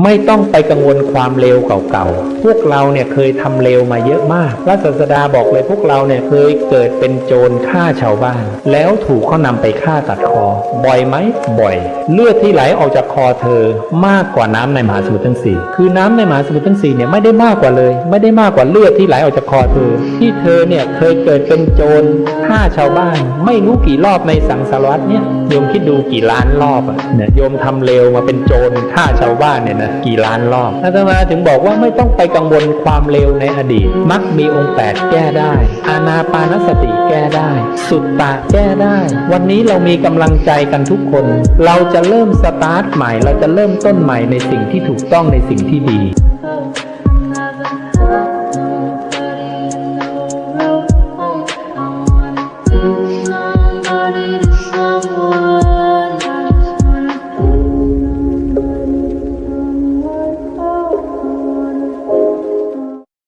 ไม่ต้องไปกังวลความเลวเก่าๆ พวกเราเนี่ยเคยทำเลวมาเยอะมาก พระศาสดาบอกเลยพวกเราเนี่ยเคยเกิดเป็นโจรฆ่าชาวบ้าน แล้วถูกเขานำไปฆ่าตัดคอ บ่อยไหม บ่อย เลือดที่ไหลออกจากคอเธอ มากกว่าน้ำในมหาสมุทรทั้งสี่คือน้ำในมหาสมุทรทั้งสี่เนี่ยไม่ได้มากกว่าเลย ไม่ได้มากกว่าเลือดที่ไหลออกจากคอเธอ ที่เธอเนี่ยเคยเกิดเป็นโจรฆ่าชาวบ้าน ไม่รู้กี่รอบในสังสารวัตรเนี่ย โยมคิดดูกี่ล้านรอบอะเนี่ยโยมทำเลวมาเป็นโจรฆ่าชาวบ้านเนี่ยนะกี่ล้านรอบอาตมาถึงบอกว่าไม่ต้องไปกังวลความเลวในอดีต มักมีองค์แปดแก้ได้ อานาปานสติแก้ได้ สุตตะแก้ได้ วันนี้เรามีกำลังใจกันทุกคน เราจะเริ่มสตาร์ทใหม่ เราจะเริ่มต้นใหม่ในสิ่งที่ถูกต้องในสิ่งที่ดี